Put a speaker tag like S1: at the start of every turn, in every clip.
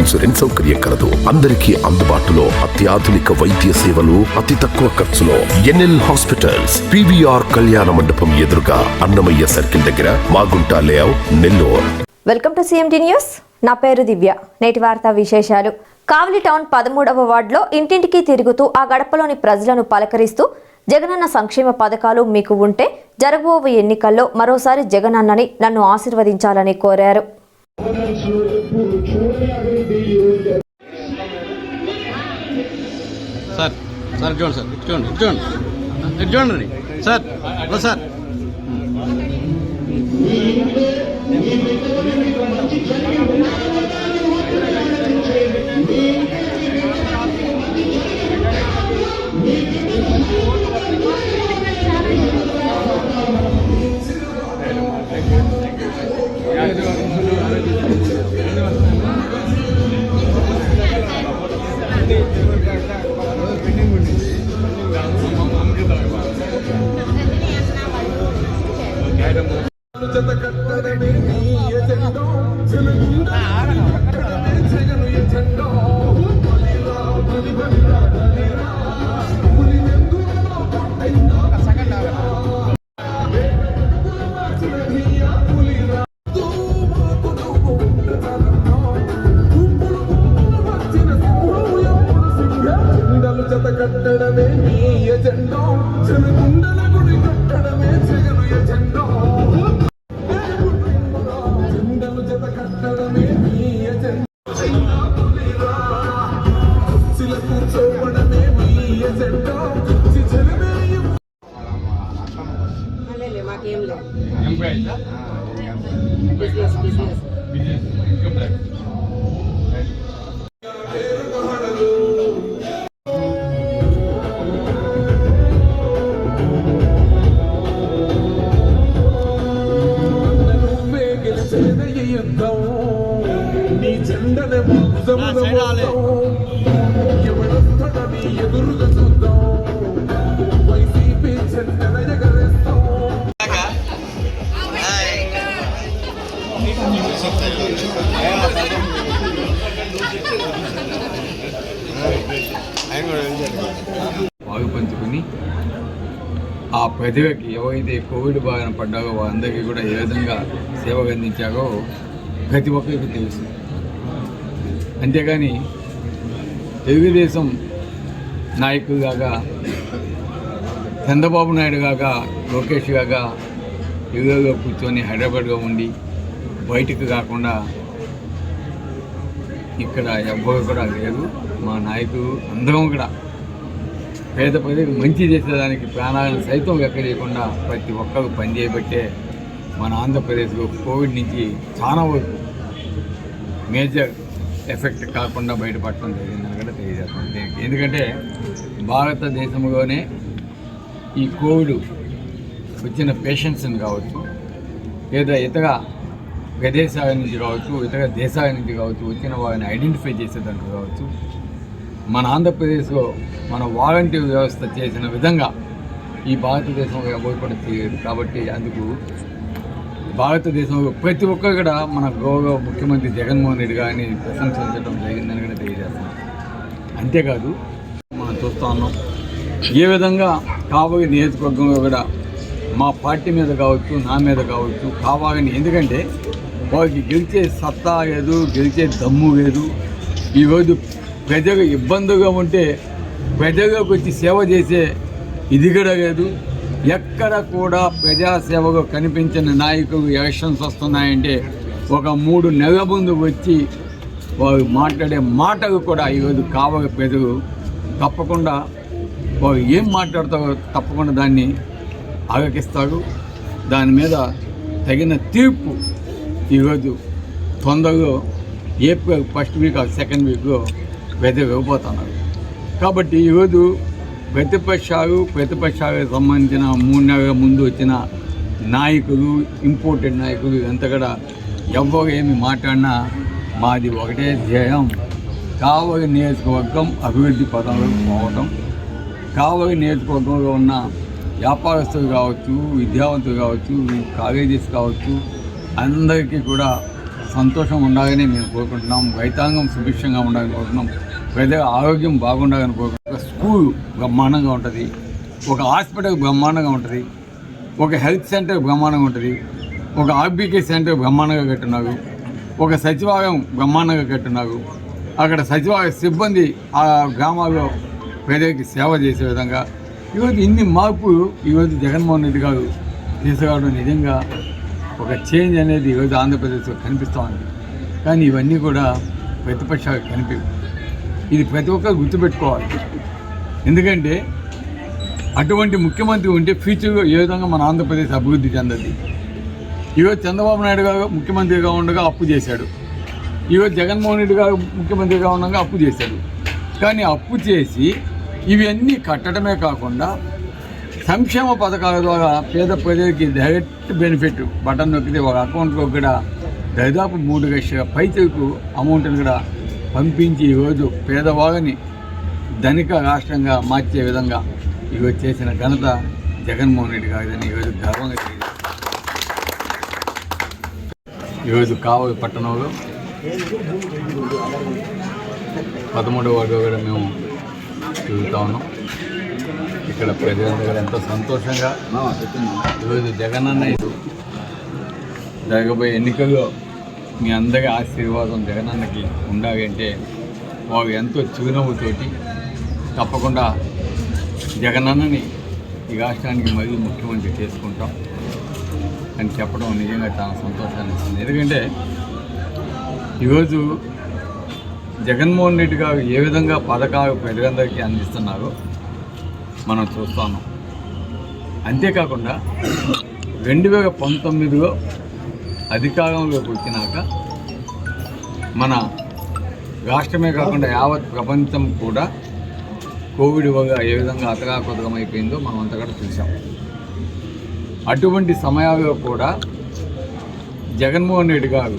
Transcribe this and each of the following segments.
S1: Insurance సౌకర్యం కలదు. అందరికీ అందుబాటులో అత్యాధునిక వైద్య సేవలు అతి తక్కువ ఖర్చులో ఎన్ఎల్ హాస్పిటల్స్ పివిఆర్ కళ్యాణ మండపం ఎదురుగా అన్నమయ్య సర్కిల్ దగ్గర Magunta layout Nellore.
S2: Welcome to CMD news. నా పేరు దివ్య. నేటి వార్తా విశేషాలు. కావలి టౌన్ పదమూడవ వార్డులో ఇంటింటికి తిరుగుతూ ఆ గడపలోని ప్రజలను పలకరిస్తూ జగనన్న సంక్షేమ పథకాలు మీకు ఉంటే జరగబోవు ఎన్నికల్లో మరోసారి జగనన్నని నన్ను ఆశీర్వదించాలని కోరారు.
S3: సార్ సార్ ఇటు చూడండి సార్ ఇటు చూడండి ఇటు చూడండి. ఇటు చూడండి సార్ హలో సార్
S4: గుండెలు
S5: ఆ ప్రతిభకి ఎవరైతే కోవిడ్ బారిన పడ్డారో వారందరికీ కూడా ఏ విధంగా సేవలు అందించారో ప్రతి ఒక్కరికి తెలుసు. అంతేగాని తెలుగుదేశం నాయకులు కాగా చంద్రబాబు నాయుడు కాగా లోకేష్ కాగా ఇళ్ళలో కూర్చొని హైదరాబాద్లో ఉండి బయటకు కాకుండా ఇక్కడ ఎవ్వరు కూడా లేదు మా నాయకులు అందరం కూడా పేద ప్రజలకు మంచి చేసేదానికి ప్రాణాలను సైతం లెక్కలేకుండా ప్రతి ఒక్కరు పనిచేయబట్టే మన ఆంధ్రప్రదేశ్లో కోవిడ్ నుంచి చాలా వరకు మేజర్ ఎఫెక్ట్ కాకుండా బయటపడటం జరిగిందని కూడా తెలియజేస్తాం. దీనికి ఎందుకంటే భారతదేశంలోనే ఈ కోవిడ్ వచ్చిన పేషెంట్స్ని కావచ్చు లేదా ఇతర ప్రదేశాల నుంచి కావచ్చు ఇతర దేశాల నుంచి కావచ్చు వచ్చిన వారిని ఐడెంటిఫై చేసేదానికి కావచ్చు మన ఆంధ్రప్రదేశ్లో మన వాలంటీర్ వ్యవస్థ చేసిన విధంగా ఈ భారతదేశం ఎవరు చేయలేదు కాబట్టి అందుకు భారతదేశంలో ప్రతి ఒక్కరు కూడా మన గౌరవ ముఖ్యమంత్రి జగన్మోహన్ రెడ్డి గారిని ప్రశంసించడం జరిగిందని కూడా తెలియజేస్తున్నాం. అంతేకాదు మనం చూస్తూ ఉన్నాం ఏ విధంగా కాబోయే నియోజకవర్గంలో కూడా మా పార్టీ మీద కావచ్చు నా మీద కావచ్చు కావాలని. ఎందుకంటే వారికి గెలిచే సత్తా లేదు గెలిచే దమ్ము లేదు. ఈరోజు ప్రజలు ఇబ్బందిగా ఉంటే ప్రజలకు వచ్చి సేవ చేసే ఇది కూడా లేదు. ఎక్కడ కూడా ప్రజాసేవగా కనిపించిన నాయకులు ఎలక్షన్స్ వస్తున్నాయంటే ఒక మూడు నెలల ముందు వచ్చి వారు మాట్లాడే మాటలు కూడా ఈరోజు కావాలి ప్రజలు తప్పకుండా వారు ఏం మాట్లాడతారో తప్పకుండా దాన్ని ఆగకిస్తారు దాని మీద తగిన తీర్పు ఈరోజు తొందరలో ఏప్రిల్ ఫస్ట్ వీక్ ఆ సెకండ్ వీక్లో వెదర్ ఇవ్వబోతున్నారు కాబట్టి ఈరోజు ప్రతిపక్షాలు ప్రతిపక్షాలకు సంబంధించిన మూడు నెలల ముందు వచ్చిన నాయకులు ఇంపోర్టెడ్ నాయకులు ఇదంతా కూడా ఎవరు ఏమి మాట్లాడినా మాది ఒకటే ధ్యేయం. కావలి నియోజకవర్గం అభివృద్ధి పదంలోకి పోవటం. కావలి నియోజకవర్గంలో ఉన్న వ్యాపారస్తులు కావచ్చు విద్యావంతులు కావచ్చు కాలేజెస్ కావచ్చు అందరికీ కూడా సంతోషం ఉండాలని మేము కోరుకుంటున్నాం. రైతాంగం సుభిక్షంగా ఉండాలని కోరుకుంటున్నాం. ప్రజల ఆరోగ్యం బాగుండాలని కోరుకుంటున్నాం ఒక స్కూల్ బ్రహ్మాండంగా ఉంటుంది ఒక హాస్పిటల్ బ్రహ్మాండంగా ఉంటుంది ఒక హెల్త్ సెంటర్ బ్రహ్మాండంగా ఉంటుంది ఒక ఆర్బీకే సెంటర్ బ్రహ్మాండంగా కట్టున్నారు ఒక సచివాలయం బ్రహ్మాండంగా కట్టున్నారు అక్కడ సచివాలయ సిబ్బంది ఆ గ్రామాల్లో ప్రజలకి సేవ చేసే విధంగా ఈరోజు ఇన్ని మార్పులు ఈరోజు జగన్మోహన్ రెడ్డి గారు తీసుకురావడం నిజంగా ఒక చేంజ్ అనేది ఈరోజు ఆంధ్రప్రదేశ్లో కనిపిస్తూ ఉంది. కానీ ఇవన్నీ కూడా ప్రతిపక్షాలు కనిపి ఇది ప్రతి ఒక్కరు గుర్తుపెట్టుకోవాలి. ఎందుకంటే అటువంటి ముఖ్యమంత్రి ఉంటే ఫ్యూచర్లో ఏ విధంగా మన ఆంధ్రప్రదేశ్ అభివృద్ధి చెందది ఈరోజు చంద్రబాబు నాయుడు గారు ముఖ్యమంత్రిగా ఉండగా అప్పు చేశాడు. ఈరోజు జగన్మోహన్ రెడ్డి గారు ముఖ్యమంత్రిగా ఉండగా అప్పు చేశాడు. కానీ అప్పు చేసి ఇవన్నీ కట్టడమే కాకుండా సంక్షేమ పథకాల ద్వారా పేద ప్రజలకి డైరెక్ట్ బెనిఫిట్ బటన్ నొక్కితే ఒక అకౌంట్లో కూడా దాదాపు మూడు లక్షల పైచకు అమౌంట్ని కూడా పంపించి ఈరోజు పేదవాళ్ళని ధనిక రాష్ట్రంగా మార్చే విధంగా ఈరోజు చేసిన ఘనత జగన్మోహన్ రెడ్డి గారిదని ఈరోజు గర్వంగా తెలియజేస్తున్నాను. ఈరోజు కావలి పట్టణంలో పదమూడవ వార్డు కూడా మేము తిరుగుతా ఉన్నాం ఇక్కడ ప్రజలందరూ కూడా ఎంతో సంతోషంగా ఈరోజు జగనన్న ఇది జరగబోయే ఎన్నికల్లో మీ అందరి ఆశీర్వాదం జగనన్నకి ఉండాలి అంటే వారు ఎంతో చిరునవ్వుతోటి తప్పకుండా జగనన్నని ఈ రాష్ట్రానికి మరీ ముఖ్యమంత్రి చేసుకుంటాం అని చెప్పడం నిజంగా చాలా సంతోషాన్ని ఇస్తుంది. ఎందుకంటే ఈరోజు జగన్మోహన్ రెడ్డి గారు ఏ విధంగా పథకాలు ప్రజలందరికీ అందిస్తున్నారో మనం చూస్తున్నాం అంతేకాకుండా రెండు వేల పంతొమ్మిదిలో అధికారంలోకి వచ్చినాక మన రాష్ట్రమే కాకుండా యావత్ ప్రపంచం కూడా కోవిడ్ వల్ల ఏ విధంగా అతగాకుతగం అయిపోయిందో మనం అంతగా చూసాం అటువంటి సమయాల్లో కూడా జగన్మోహన్ రెడ్డి గారు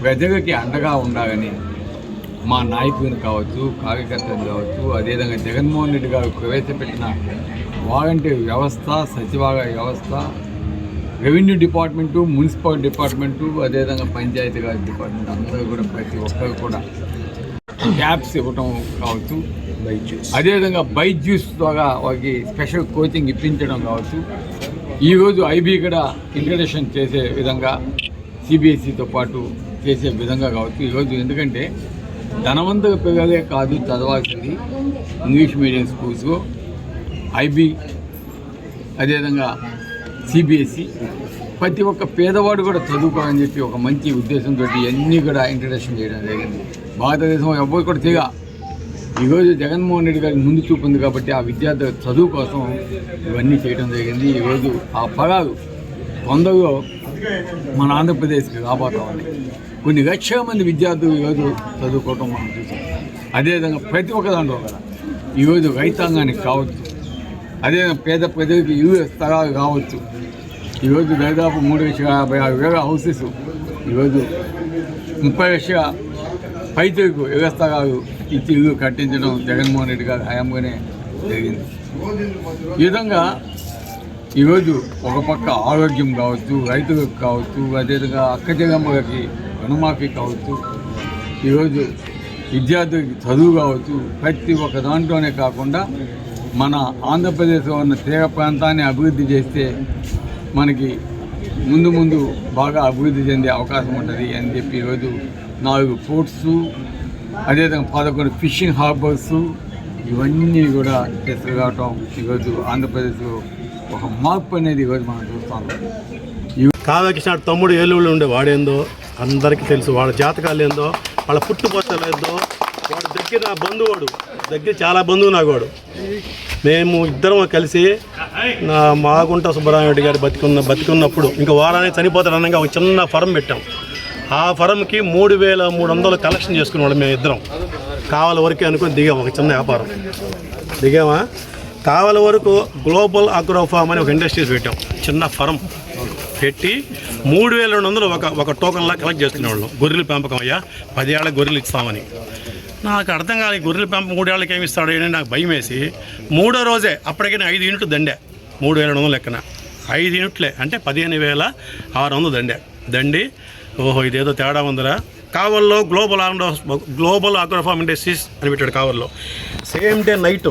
S5: ప్రజలకి అండగా ఉండాలని మా నాయకుని కావచ్చు కార్యకర్తలు కావచ్చు అదేవిధంగా జగన్మోహన్ రెడ్డి గారు ప్రవేశపెట్టిన వాలంటీర్ వ్యవస్థ సచివాలయ వ్యవస్థ రెవెన్యూ డిపార్ట్మెంటు మున్సిపల్ డిపార్ట్మెంటు అదేవిధంగా పంచాయతీరాజ్ డిపార్ట్మెంట్ అందరూ కూడా ప్రతి ఒక్కరు కూడా క్యాబ్స్ ఇవ్వటం కావచ్చు. అదేవిధంగా బైక్ జ్యూస్ ద్వారా వారికి స్పెషల్ కోచింగ్ ఇప్పించడం కావచ్చు. ఈరోజు ఐబీ కూడా ఇంట్రడక్షన్ చేసే విధంగా సిబిఎస్ఈతో పాటు చేసే విధంగా కావచ్చు. ఈరోజు ఎందుకంటే ధనవంతుల పిల్లలే కాదు చదవాల్సింది ఇంగ్లీష్ మీడియం స్కూల్స్లో ఐబీ అదేవిధంగా సిబిఎస్ఈ ప్రతి ఒక్క పేదవాడు కూడా చదువుకోవాలని చెప్పి ఒక మంచి ఉద్దేశంతో ఇవన్నీ కూడా ఇంట్రడక్షన్ చేయడం జరిగింది. భారతదేశంలో ఎవరు కూడా తీగా ఈరోజు జగన్మోహన్ రెడ్డి గారి ముందు చూపు ఉంది కాబట్టి ఆ విద్యార్థుల చదువు కోసం ఇవన్నీ చేయడం జరిగింది. ఈరోజు ఆ ఫలాలు కొందరు మన ఆంధ్రప్రదేశ్కి రాబోతామని కొన్ని లక్షల మంది విద్యార్థులు ఈరోజు చదువుకోవటం మనం చూసాం అదేవిధంగా ప్రతి ఒక్క దాంట్లో కూడా ఈరోజు రైతాంగానికి కావచ్చు అదే పేద ప్రజలకు ఇల్లు స్థలాలు కావచ్చు. ఈరోజు దాదాపు మూడు లక్షల యాభై ఆరు వేల హౌసెస్ ఈరోజు ముప్పై లక్షల పైతలకు ఇళ్ళ స్థలాలు ఇచ్చి ఇల్లు కట్టించడం జగన్మోహన్ రెడ్డి గారి హయాంగానే జరిగింది. ఈ విధంగా ఈరోజు ఒక పక్క ఆరోగ్యం కావచ్చు రైతులకు కావచ్చు అదేవిధంగా అక్కజగమ్మలకి రుణమాఫీ కావచ్చు ఈరోజు విద్యార్థులకి చదువు కావచ్చు ప్రతి ఒక్క దాంట్లోనే కాకుండా మన ఆంధ్రప్రదేశ్లో ఉన్న తీర ప్రాంతాన్ని అభివృద్ధి చేస్తే మనకి ముందు ముందు బాగా అభివృద్ధి చెందే అవకాశం ఉంటుంది అని చెప్పి ఈరోజు నాలుగు పోర్ట్స్ అదేవిధంగా పదకొండు ఫిషింగ్ హార్బర్స్ ఇవన్నీ కూడా తీసుకురావటం ఈరోజు ఆంధ్రప్రదేశ్లో ఒక మార్పు అనేది ఈరోజు మనం చూస్తాం
S6: కావ్యకృష్ణ తమ్ముడు ఏలూరులో ఉండే వాడేందో అందరికీ తెలుసు వాళ్ళ జాతకాలు ఏందో వాళ్ళ పుట్టుపచ్చలు ఏందో దగ్గర నా బంధువుడు. దగ్గర చాలా బంధువు నాకు మేము ఇద్దరం కలిసి నా మాగుంట సుబ్బరామరెడ్డి గారు బతికున్న బతికున్నప్పుడు ఇంకా వారానికి చనిపోతాడు అనగా ఒక చిన్న ఫరం పెట్టాం. ఆ ఫరంకి మూడు వేల మూడు వందలు కలెక్షన్ చేసుకునేవాళ్ళం మేము ఇద్దరం. కావాల వరకే అనుకుని దిగాం ఒక చిన్న వ్యాపారం. దిగామా? కావల వరకు గ్లోబల్ అగ్రోఫామ్ అని ఒక ఇండస్ట్రీస్ పెట్టాం. చిన్న ఫరం పెట్టి మూడు వేల రెండు వందలు ఒక ఒక టోకన్లా కలెక్ట్ చేస్తున్న వాళ్ళు గొర్రెల పెంపకం అయ్యా పదేళ్ళ గొర్రెలు ఇస్తామని. నాకు అర్థం కాదు గొర్రెల పెంపకం మూడేళ్ళకి ఏమి ఇస్తాడు అని నాకు భయం వేసి. మూడో రోజే అప్పటికే ఐదు యూనిట్లు దండే. మూడు వేల రెండు వందల లెక్కన. ఐదు యూనిట్లే అంటే పదిహేను వేల ఆరు వందలు దండే. దండి ఓహో ఇదేదో తేడా ఉందిరా. కావల్లో గ్లోబల్ ఆండో గ్లోబల్ ఆగ్రోఫామ్ ఇండస్ట్రీస్ అని పెట్టాడు కావల్లో. సేమ్ డే నైట్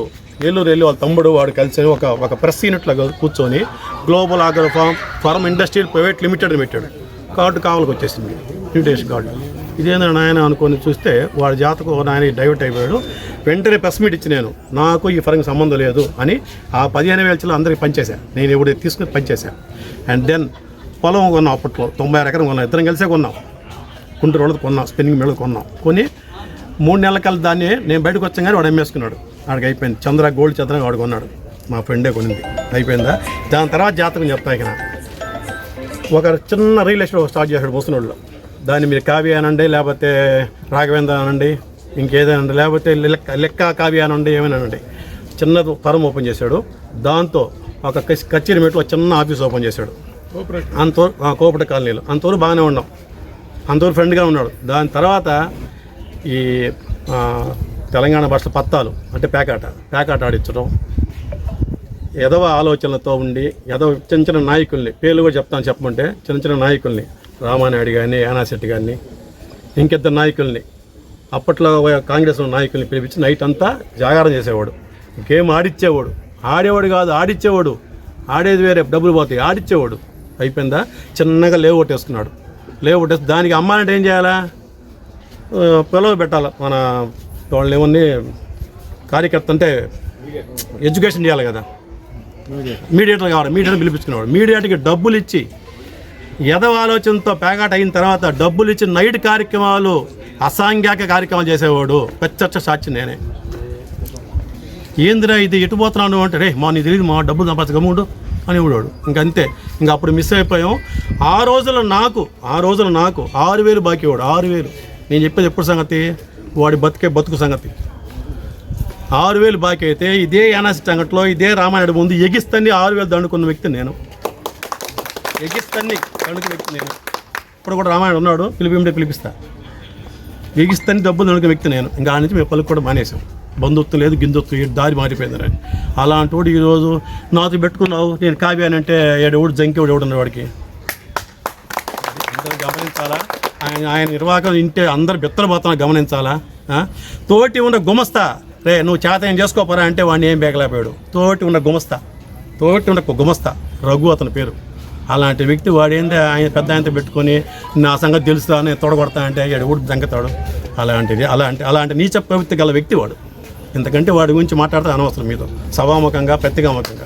S6: ఏలూరు వెళ్ళి వాళ్ళ తమ్ముడు వాడు కలిసి ఒక ఒక ప్రెస్ యూనిట్లో కూర్చొని global agrofarm farm industrial private limited అని పెట్టాడు. కార్డు కావాలకు వచ్చేసింది. Invitation card. ఇదేంద్ర నాయన అనుకొని చూస్తే వాడి జాతకు నాయన డైవర్ట్ అయిపోయాడు. వెంటనే ప్రెస్ మీట్ ఇచ్చి నేను నాకు ఈ ఫరంకి సంబంధం లేదు అని ఆ పదిహేను వేల చిల్లర అందరికి పనిచేశాను నేను ఇప్పుడు తీసుకుని పనిచేశాను అండ్ దెన్ పొలం కొన్నాం అప్పట్లో తొంభై ఆరు ఎకరం కొన్నాం. ఇద్దరం కలిసే కొన్నాం. గుంటూరు వాళ్ళది కొన్నాం స్పిన్నింగ్ మిల్ కొన్నాం. కొని మూడు నెలల కల్లా దాన్ని నేను బయటకు వచ్చాను కానీ వాడు అమ్మేసుకున్నాడు. వాడికి అయిపోయింది. చంద్ర గోల్డ్ చంద్ర వాడు కొన్నాడు. మా ఫ్రెండే కొనింది. అయిపోయిందా? దాని తర్వాత జాతకం చెప్తా ఇక ఒక చిన్న రియల్ ఎస్టేట్ స్టార్ట్ చేశాడు ముసనోళ్ళు దాన్ని మీరు కావ్య అనండి లేకపోతే రాఘవేంద్ర అనండి ఇంకేదైనా లేకపోతే లెక్క లెక్క కావ్య అనండి ఏమైనా అనండి. చిన్న ఫరం ఓపెన్ చేశాడు. దాంతో ఒక కచ్- కచేరీ మెట్లు చిన్న ఆఫీస్ ఓపెన్ చేశాడు. ఆ, కోపట కాలనీలో. అంతవరకు బాగానే ఉన్నాం. అంతవరకు ఫ్రెండ్గా ఉన్నాడు. దాని తర్వాత ఈ తెలంగాణ భాష పత్తాలు అంటే పేకాట పేకాట ఆడించడం. ఎదవ ఆలోచనలతో ఉండి ఎదవ చిన్న చిన్న నాయకుల్ని పేర్లు కూడా చెప్తాను చెప్పమంటే చిన్న చిన్న నాయకుల్ని రామానాయుడు కానీ యానాశెట్టి గారిని ఇంకిద్దరు నాయకుల్ని. అప్పట్లో కాంగ్రెస్ నాయకుల్ని పిలిపించి నైట్ అంతా జాగారం చేసేవాడు. గేమ్ ఆడిచ్చేవాడు. ఆడేవాడు కాదు ఆడిచ్చేవాడు. ఆడేది వేరే డబ్బులు పోతాయి. ఆడిచ్చేవాడు. అయిపోయిందా? చిన్నగా లేవు కొట్టేసుకున్నాడు. లేవు కొట్టేసి దానికి అమ్మాలంటే ఏం చేయాలా? పిల్లలు పెట్టాలి? మన వాళ్ళని ఏమన్నీ కార్యకర్త అంటే ఎడ్యుకేషన్ చేయాలి కదా. మీడియేటర్. కావాలి. మీడియేటర్ పిలిపించుకునేవాడు. మీడియేటర్కి డబ్బులు ఇచ్చి ఎదవ ఆలోచనతో పేకాట అయిన తర్వాత డబ్బులు ఇచ్చి నైట్ కార్యక్రమాలు అసాంఘిక కార్యక్రమాలు చేసేవాడు. పెచ్చచ్చ సాక్షి నేనే. ఏందిరా ఇది? ఎటు పోతున్నాను అంటే రే మా నీ తెలియదు మా డబ్బులు సంపాదించ గమ్ముడు అనేవాడు ఇంక అంతే. ఇంకా అప్పుడు మిస్ అయిపోయాం. ఆ రోజుల్లో నాకు ఆ రోజుల్లో నాకు ఆరు వేలు బాకీ వాడు ఆరు వేలు. నేను చెప్పేది ఎప్పుడు సంగతి? వాడి బతికే బతుకు సంగతి. ఆరు వేలు బాకీ అయితే ఇదే యానాసి సంగట్లో ఇదే రామాయణ ముందు ఎగిస్తండి ఆరు వేలు దండుకున్న వ్యక్తి నేను. ఎగిస్తన్ని కణుకు వ్యక్తి నేను. ఇప్పుడు కూడా రామాయణ ఉన్నాడు పిలిపిమిడే పిలిపిస్తా. ఎగిస్తని డబ్బులు దండుకున్న వ్యక్తి నేను. ఇంకా ఆ నుంచి మేము పలుకు కూడా మానేసాం బంధుత్వం లేదు గింజొత్తు ఈ దారి మారిపోయిందని. అలాంటి వాడు ఈరోజు నాతో పెట్టుకున్నావు నేను కావ్యానంటే ఏడు జంకేవుడు జంకి ఎవడు వాడికి అందరూ గమనించాలా? ఆయన ఆయన నిర్వాహకం ఇంటే అందరు బిత్తరపోతున్నా గమనించాలా? తోటి ఉన్న గుమస్తా. రే నువ్వు చేత ఏం చేసుకోపోరా అంటే వాడిని ఏం బేగలేకపోయాడు. తోటి ఉన్న గుమస్తా. తోటి ఉన్న గుమస్తా. రఘు అతని పేరు. అలాంటి వ్యక్తి వాడేందే ఆయన పెద్ద ఆయనతో పెట్టుకొని నా సంగతి తెలుస్తా నేను తొడగొడతా అంటే వాడు ఊడి దంకతాడు అలాంటిది అలాంటి అలాంటి నీచ ప్రవృత్తి గల వ్యక్తి వాడు. ఎందుకంటే వాడి గురించి మాట్లాడితే అనవసరం మీతో సభాముఖంగా ప్రతిగాముఖంగా.